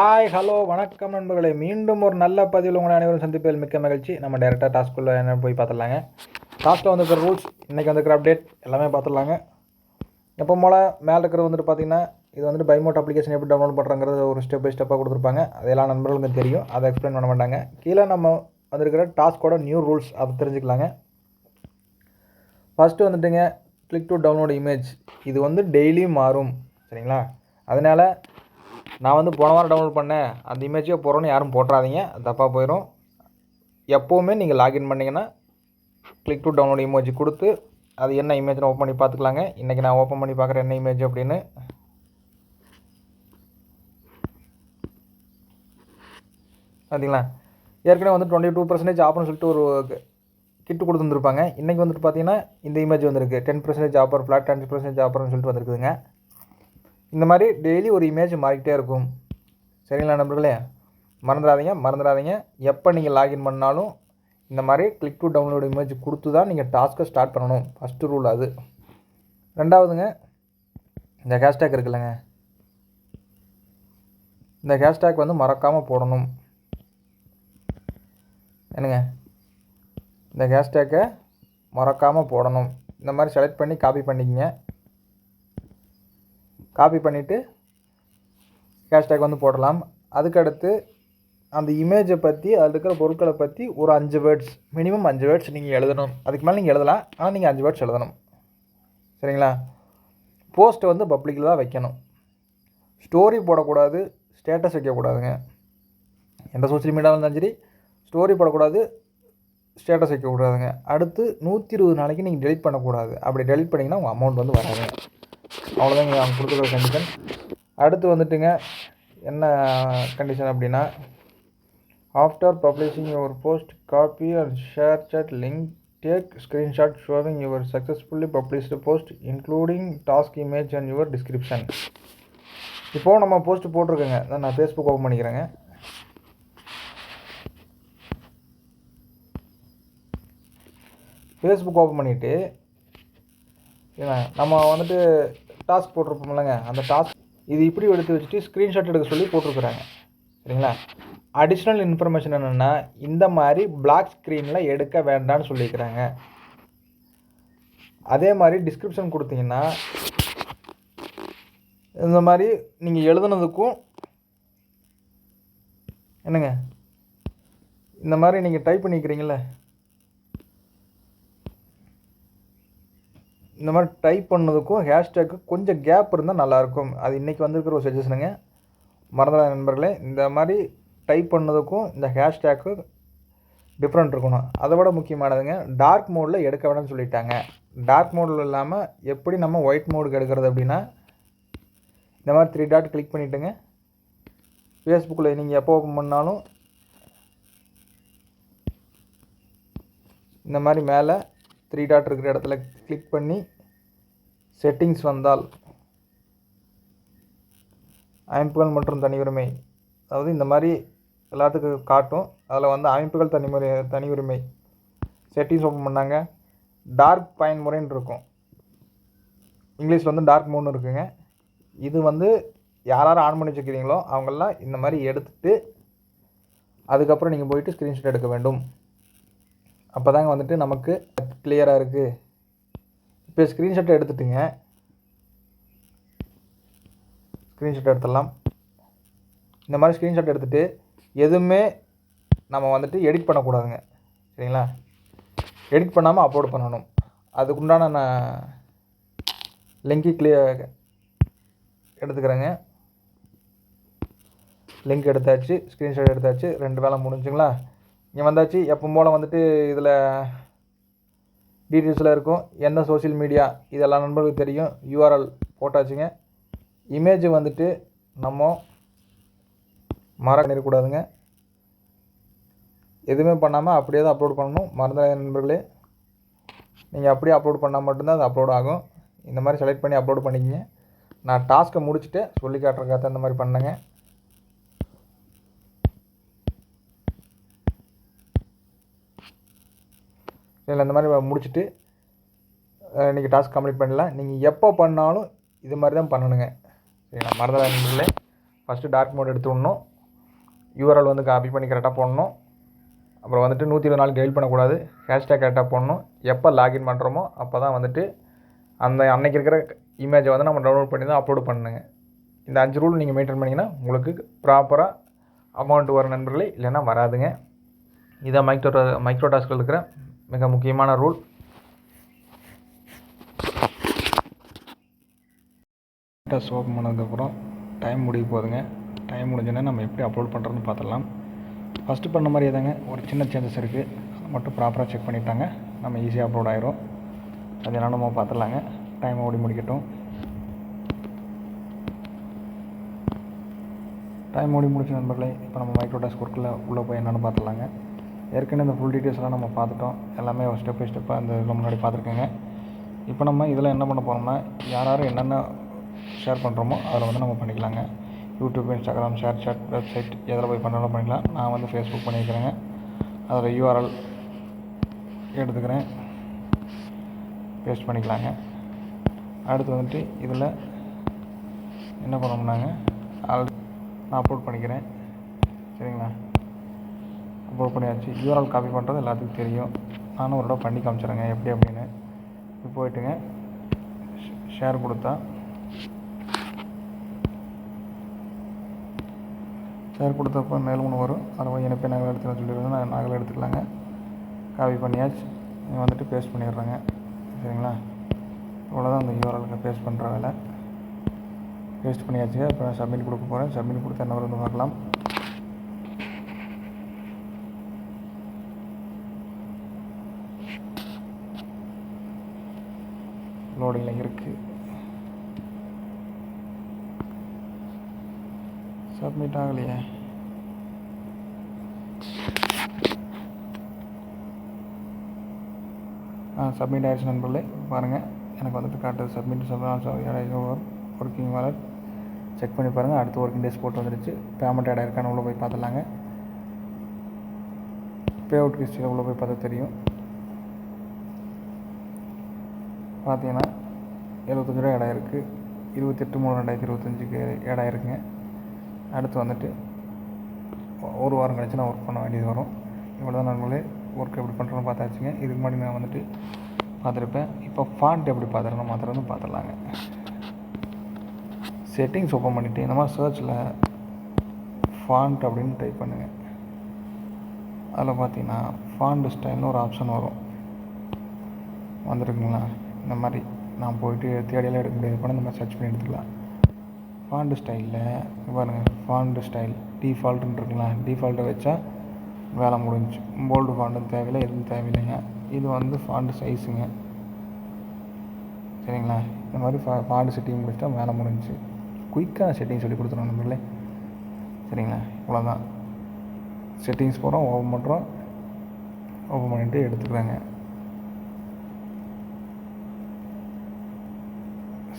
Hi hello வணக்கம் நண்பர்களே. மீண்டும் ஒரு நல்ல பதிவில் உங்களை அனைவரும் சந்திப்பதில் மிக்க மகிழ்ச்சி. நம்ம டேரெக்டாக டாஸ்க்குள்ளே என்ன போய் பார்த்துடலாங்க? டாஸ்க்கில் வந்துருக்கிற ரூல்ஸ் இன்றைக்கி வந்துருக்கிற அப்டேட் எல்லாமே பார்த்துடலாங்க. எப்போ போல் மேலே இருக்கிறது வந்துட்டு பார்த்தீங்கன்னா இது வந்துட்டு பைமோட் அப்ளிகேஷன் எப்படி டவுன்லோட் பண்ணுறங்கிறது ஒரு ஸ்டெப் பை ஸ்டெப்பாக கொடுத்துருப்பாங்க. அது எல்லா நண்பர்களுக்கும் தெரியும். அதை எக்ஸ்பிளைன் பண்ண மாட்டாங்க. கீழே நம்ம வந்திருக்கிற டாஸ்க்கோட நியூ ரூல்ஸ் அதை தெரிஞ்சுக்கலாங்க. ஃபஸ்ட்டு வந்துட்டுங்க கிளிக் டு டவுன்லோட் இமேஜ் இது வந்து டெய்லியும் மாறும். சரிங்களா? அதனால் நான் வந்து போன வாரம் டவுன்லோட் பண்ணேன். அந்த இமேஜே போகிறோன்னு யாரும் போட்டுறாதீங்க. தப்பாக போயிடும் எப்போவுமே நீங்கள் லாகின் பண்ணிங்கன்னா கிளிக் டு டவுன்லோட் இமேஜ் கொடுத்து அது என்ன இமேஜ்னு ஓப்பன் பண்ணி பார்த்துக்கலாங்க. இன்றைக்கி நான் ஓப்பன் பண்ணி பார்க்குறேன் என்ன இமேஜ் அப்படின்னு. பார்த்தீங்களா ஏற்கனவே வந்து டுவெண்ட்டி டூ பர்சன்டேஜ் ஆஃபர்னு சொல்லிட்டு ஒரு கிட்டு கொடுத்துருந்துருப்பாங்க. இன்றைக்கி வந்துட்டு பார்த்தீங்கன்னா இந்த இமேஜ் வந்திருக்கு. Ten percentage offer flat ten percentage ஆஃபர்னு சொல்லிட்டு வந்திருக்குதுங்க. இந்த மாதிரி டெய்லி ஒரு இமேஜ் மாறிக்கிட்டே இருக்கும். சரிங்களா நண்பர்களே? மறந்துடாதீங்க மறந்துடாதீங்க. எப்போ நீங்கள் லாகின் பண்ணாலும் இந்த மாதிரி கிளிக் டு டவுன்லோடு இமேஜ் கொடுத்து தான் நீங்கள் டாஸ்க்கை ஸ்டார்ட் பண்ணணும். ஃபஸ்ட்டு ரூல் அது. ரெண்டாவதுங்க இந்த ஹேஷ்டேக் இருக்குல்லங்க. இந்த ஹேஷ்டேக் வந்து மறக்காமல் போடணும். என்னங்க? இந்த ஹேஷ்டேக்கை மறக்காமல் போடணும். இந்த மாதிரி செலக்ட் பண்ணி காப்பி பண்ணிக்கங்க. காப்பி பண்ணிவிட்டு ஹேஷ்டேக் வந்து போடலாம். அதுக்கடுத்து அந்த இமேஜை பற்றி அதில் இருக்கிற பொருட்களை பற்றி ஒரு அஞ்சு வேர்ட்ஸ் மினிமம் அஞ்சு வேர்ட்ஸ் நீங்கள் எழுதணும். அதுக்கு மேலே நீங்கள் எழுதலாம். ஆனால் நீங்கள் அஞ்சு வேர்ட்ஸ் எழுதணும். சரிங்களா? போஸ்ட்டை வந்து பப்ளிக்கில் தான் வைக்கணும். ஸ்டோரி போடக்கூடாது ஸ்டேட்டஸ் வைக்கக்கூடாதுங்க. எந்த சோஷியல் மீடியாவில் இருந்தாலும் சரி ஸ்டோரி போடக்கூடாது ஸ்டேட்டஸ் வைக்கக்கூடாதுங்க. அடுத்து நூற்றி இருபது நாளைக்கு நீங்கள் டெலிட் பண்ணக்கூடாது. அப்படி டெலிட் பண்ணிங்கன்னா உங்கள் அமௌண்ட் வந்து வராதுங்க. அவ்வளோதாங்க அவங்க கொடுக்குற கண்டிஷன் அடுத்து வந்துட்டுங்க என்ன கண்டிஷன் அப்படின்னா after publishing your post copy and share that link take screenshot showing your successfully published post including task image and your description இப்போது நம்ம போஸ்ட் போட்டிருக்கோங்க. அதான் நான் ஃபேஸ்புக் ஓப்பன் பண்ணிக்கிறேங்க. ஃபேஸ்புக் ஓப்பன் பண்ணிவிட்டு ஏன்னா நம்ம வந்துட்டு டாஸ்க் போட்டிருப்போம்லங்க அந்த டாஸ்க் இது இப்படி எடுத்து வச்சுட்டு ஸ்க்ரீன்ஷாட் எடுக்க சொல்லி போட்டிருக்குறாங்க. சரிங்களா? அடிஷ்னல் இன்ஃபர்மேஷன் என்னென்னா இந்த மாதிரி பிளாக் ஸ்க்ரீனில் எடுக்க வேண்டாம்னு சொல்லியிருக்கிறாங்க. அதே மாதிரி டிஸ்கிரிப்ஷன் கொடுத்தீங்கன்னா இந்த மாதிரி நீங்கள் எழுதுனதுக்கும் என்னங்க? இந்த மாதிரி நீங்கள் டைப் பண்ணிக்கிறீங்களே இந்த மாதிரி டைப் பண்ணதுக்கும் ஹேஷ்டேக்கு கொஞ்சம் கேப் இருந்தால் நல்லாயிருக்கும். அது இன்றைக்கி வந்திருக்கிற ஒரு சஜஷனுங்க மறந்துடாத நண்பர்களே இந்த மாதிரி டைப் பண்ணதுக்கும் இந்த ஹேஷ்டேக்கு டிஃப்ரெண்ட் இருக்கணும். அதை விட முக்கியமானதுங்க டார்க் மோடில் எடுக்க வேணும்னு சொல்லிட்டாங்க. டார்க் மோடில் இல்லாமல் எப்படி நம்ம ஒயிட் மோடுக்கு எடுக்கிறது அப்படின்னா இந்த மாதிரி த்ரீ டாட் கிளிக் பண்ணிவிட்டுங்க ஃபேஸ்புக்கில் நீங்கள் எப்போ ஓப்பன் பண்ணாலும் இந்த மாதிரி மேலே த்ரீ டாட் இருக்கிற இடத்துல கிளிக் பண்ணி செட்டிங்ஸ் வந்தால் அமைப்புகள் மற்றும் தனி உரிமை அதாவது இந்த மாதிரி எல்லாத்துக்கும் காட்டும். அதில் வந்து அமைப்புகள் தனி முறை தனி உரிமை செட்டிங்ஸ் ஓப்பன் பண்ணாங்க. டார்க் பயன்முறைன்னு இருக்கும். இங்கிலீஷில் வந்து டார்க் மூணு இருக்குங்க. இது வந்து யார் ஆன் பண்ணி வச்சுக்கிறீங்களோ அவங்கெல்லாம் இந்த மாதிரி எடுத்துகிட்டு அதுக்கப்புறம் நீங்கள் போயிட்டு ஸ்க்ரீன்ஷாட் எடுக்க வேண்டும். அப்போ தாங்க வந்துட்டு நமக்கு கிளியராக இருக்குது இப்போ ஸ்க்ரீன்ஷாட்டை எடுத்துட்டுங்க. ஸ்க்ரீன்ஷாட் எடுத்துடலாம். இந்த மாதிரி ஸ்க்ரீன்ஷாட் எடுத்துகிட்டு எதுவுமே நம்ம வந்துட்டு எடிட் பண்ணக்கூடாதுங்க. சரிங்களா? எடிட் பண்ணாமல் அப்லோட் பண்ணணும். அதுக்குண்டான நான் லிங்க்கு கிளியர் எடுத்துக்கிறேங்க. லிங்க் எடுத்தாச்சு ஸ்க்ரீன்ஷாட் எடுத்தாச்சு ரெண்டு வேலை முடிஞ்சுங்களா? இங்கே வந்தாச்சு. எப்போ போல் வந்துட்டு இதில் டீட்டெயில்ஸில் இருக்கும். என்ன சோஷியல் மீடியா இதெல்லாம் நண்பர்களுக்கு தெரியும். யூஆர்எல் போட்டாச்சுங்க. இமேஜ் வந்துட்டு நம்ம மறக்க இருக்கக்கூடாதுங்க எதுவுமே பண்ணாமல் அப்படியே தான் அப்லோட் பண்ணணும். மறந்த நண்பர்களே. நீங்கள் அப்படியே அப்லோட் பண்ணால் மட்டும்தான் அது அப்லோட் ஆகும். இந்த மாதிரி செலக்ட் பண்ணி அப்லோட் பண்ணிக்கிங்க. நான் டாஸ்க்கை முடிச்சுட்டு சொல்லி காட்டுறக்காக இந்த மாதிரி பண்ணேங்க. இல்லை இந்த மாதிரி முடிச்சுட்டு இன்றைக்கி டாஸ்க் கம்ப்ளீட் பண்ணலாம் நீங்கள் எப்போ பண்ணாலும் இது மாதிரி தான் பண்ணணுங்க. சரிங்களா? மறந்துடாதீங்களே ஃபஸ்ட்டு டார்க் மோட் எடுத்து விடணும். யூஆர்எல் வந்து காப்பி பண்ணி கரெக்டாக போடணும். அப்புறம் வந்துட்டு நூற்றி இருபது நாள் கைல் பண்ணக்கூடாது. ஹேஷ்டேக் கரெக்டாக போடணும். எப்போ லாகின் பண்ணுறோமோ அப்போ தான் வந்துட்டு அந்த அன்னைக்கு இருக்கிற இமேஜை வந்து நம்ம டவுன்லோட் பண்ணி தான் அப்லோட் பண்ணுங்க இந்த அஞ்சு ரூல் நீங்கள் மெயின்டைன் பண்ணிங்கன்னா உங்களுக்கு ப்ராப்பராக அமௌண்ட் வர நண்பர்களே. இல்லைன்னா வராதுங்க. இதான் மைக்ரோ மைக்ரோ டாஸ்கில் இருக்கிற மிக முக்கியமான ரூல் டாஸ்க் ஓப்பன் பண்ணதுக்கப்புறம் டைம் முடிய போகுதுங்க. டைம் முடிஞ்சோடனே நம்ம எப்படி அப்லோட் பண்ணுறதுன்னு பார்த்துடலாம். ஃபஸ்ட்டு பண்ண மாதிரியே தாங்க ஒரு சின்ன சேஞ்சஸ் இருக்குது அதை மட்டும் ப்ராப்பராக செக் பண்ணிட்டாங்க. நம்ம ஈஸியாக அப்லோட் ஆயிரும். அது என்ன நம்ம பார்த்துடலாங்க. டைம் ஓடி முடிக்கட்டும். டைம் ஓடி முடிச்ச நண்பர்களே இப்போ நம்ம மைக்ரோ டாஸ்க் ஒர்க்கில் உள்ளே போய் என்னென்னு பார்த்துடலாங்க. ஏற்கனவே இந்த ஃபுல் டீட்டெயில்ஸ்லாம் நம்ம பார்த்துட்டோம். எல்லாமே ஸ்டெப் பை ஸ்டெப்பாக அந்த இதில் முன்னாடி பார்த்துருக்கேங்க. இப்போ நம்ம இதில் என்ன பண்ண போகிறோம்னா யார் யார் என்னென்ன ஷேர் பண்ணுறோமோ அதில் வந்து நம்ம பண்ணிக்கலாங்க. YouTube Instagram share chat website எதில் போய் பண்ணாலும் பண்ணிக்கலாம். நான் வந்து ஃபேஸ்புக் பண்ணியிருக்கிறேங்க அதில் யூஆர்எல் எடுத்துக்கிறேன். பேஸ்ட் பண்ணிக்கலாங்க. அடுத்து வந்துட்டு இதில் என்ன பண்ணோம்னாங்க ஆல் நான் அப்லோட் பண்ணிக்கிறேன். சரிங்களா? அப்லோட் பண்ணியாச்சு யூஆர்எல் காப்பி பண்ணுறது எல்லாத்துக்கும் தெரியும். நானும் ஒரு தடவை பண்ணி காமிச்சிடுறேங்க எப்படி அப்படின்னு. இப்போ போயிட்டுங்க. ஷேர் கொடுத்தா. ஷேர் கொடுத்தப்போ மேலும் ஒன்று வரும். அதில் போய் எனக்கு நகல் எடுத்துக்கலாம் சொல்லிடுங்க நான் நகல் எடுத்துக்கலாங்க. காப்பி பண்ணியாச்சு. நீங்கள் வந்துட்டு பேஸ்ட் பண்ணிடுறேங்க. சரிங்களா? இவ்வளோதான் அந்த யூஆர்எலுக்கு பேஸ்ட் பண்ணுற வேலை. பேஸ்ட் பண்ணியாச்சு அப்புறம் நான் சப்மிட் கொடுக்க போகிறேன் சப்மிட் கொடுத்து என்ன வருதுன்னு பார்க்கலாம். லோடிங்கில் இருக்குது சப்மிட் ஆகலையே. ஆ சப்மிட் ஆயிடுச்சு நண்பர்களே. பாருங்கள் எனக்கு வந்துட்டு காட்டுது சப்மிட் சொல்கிறேன் ஒர்க்கிங் வாலட் செக் பண்ணி பாருங்கள் அடுத்த ஒர்க்கிங் டேஸ் போட்டு வந்துடுச்சு பேமெண்ட் ஆட் ஆயிருக்கான்னு உள்ளே போய் பார்த்துலாங்க பே அவுட் ஹிஸ்ட்ரியில் உள்ளே போய் பார்த்தா தெரியும். பார்த்தீங்கன்னா எழுபத்தஞ்சு ரூபா இடம் இருக்குது இருபத்தெட்டு மூணு ரெண்டாயிரத்தி இருபத்தஞ்சிக்கு இடம் இருக்குங்க. அடுத்து வந்துட்டு ஒரு வாரம் கழிச்சு நான் ஒர்க் பண்ண வேண்டியது வரும். இவ்வளோ தான் நண்பர்களே ஒர்க் எப்படி பண்ணுறோன்னு பார்த்தாச்சுங்க. இதுக்கு முன்னாடி நான் வந்துட்டு பார்த்துருப்பேன். இப்போ ஃபாண்ட் எப்படி பார்த்துருந்தோம் மாத்திரம் பார்த்துடலாங்க. செட்டிங்ஸ் ஓப்பன் பண்ணிவிட்டு இந்த மாதிரி சர்ச்சில் ஃபாண்ட் அப்படின்னு டைப் பண்ணுங்கள் அதில் பார்த்தீங்கன்னா ஃபாண்ட் ஸ்டைல்னு ஒரு ஆப்ஷன் வரும். வந்திருக்குங்களா? இந்த மாதிரி நான் போயிட்டு தேடியெல்லாம் எடுக்க முடியாது. கூட இந்த மாதிரி சர்ச் பண்ணி எடுத்துக்கலாம். ஃபாண்ட் ஸ்டைலில் பாருங்கள் ஃபாண்ட் ஸ்டைல் டிஃபால்ட்டுன்னு இருக்குங்களா? டிஃபால்ட்டை வச்சா வேலை முடிஞ்சு போல்டு ஃபாண்டும் தேவையில்லை எதுவும் தேவையில்லைங்க. இது வந்து ஃபாண்ட் சைஸுங்க சரிங்களா? இந்த மாதிரி ஃபா ஃபாண்ட் செட்டிங் முடிச்சிட்டா வேலை முடிஞ்சு குயிக்கான செட்டிங் சொல்லி கொடுத்துருவோம் நம்மளே சரிங்களா? இவ்வளோதான் செட்டிங்ஸ் போகிறோம் ஓப்பன் பண்ணுறோம் ஓப்பன் பண்ணிவிட்டு எடுத்துக்கிறாங்க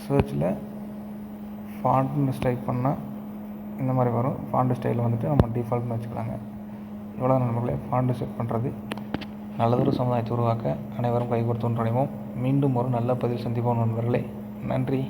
சர்ச்சில் ஃபாண்ட்னு டைப் பண்ணால் இந்த மாதிரி வரும். ஃபாண்ட் ஸ்டைலில் வந்துட்டு நம்ம டிஃபால்ட்னு வச்சுக்கலாங்க. இவ்வளோ நண்பர்களே ஃபாண்ட்டு செட் பண்ணுறது நல்லதொரு சமுதாயத்தை உருவாக்க அனைவரும் கைகோர்த்து ஒன்றிணைவோம். மீண்டும் ஒரு நல்ல பதில் சந்திப்போம் நண்பர்களே. நன்றி.